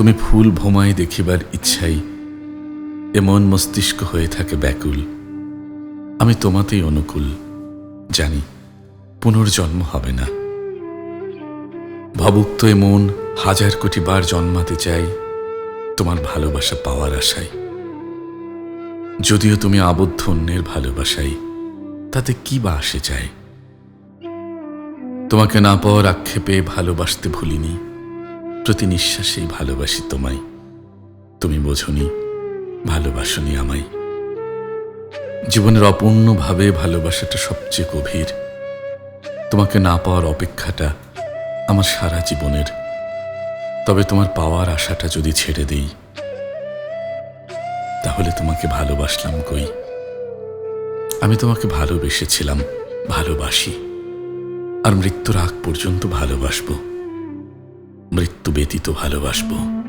তুমি ফুল ভোমায় দেখিবার ইচ্ছাই এমন মস্তিষ্ক হয়ে থাকে ব্যাকুল। আমি তোমাতেই অনুকূল, জানি পুনর্জন্ম হবে না। ভবুক্ত এ মন হাজার কোটি বার জন্মাতে চাই তোমার ভালোবাসা পাওয়ার আশায়। যদিও তুমি আবদ্ধ অন্যের ভালোবাসাই, তাতে কি বা আসে যায় তোমাকে না পাওয়ার আক্ষেপে ভালোবাসতে ভুলিনি। প্রতি নিঃশ্বাসেই ভালোবাসি তোমায়। তুমি বোঝনি, ভালোবাসনি আমায়। জীবনের অপূর্ণভাবে ভালোবাসাটা সবচেয়ে গভীর। তোমাকে না পাওয়ার অপেক্ষাটা আমার সারা জীবনের। তবে তোমার পাওয়ার আশাটা যদি ছেড়ে দেই, তাহলে তোমাকে ভালোবাসলাম কই? আমি তোমাকে ভালোবেসেছিলাম, ভালোবাসি। আর মৃত্যুর আগ পর্যন্ত ভালোবাসবো। মৃত্যু ব্যতীত ভালোবাসবো।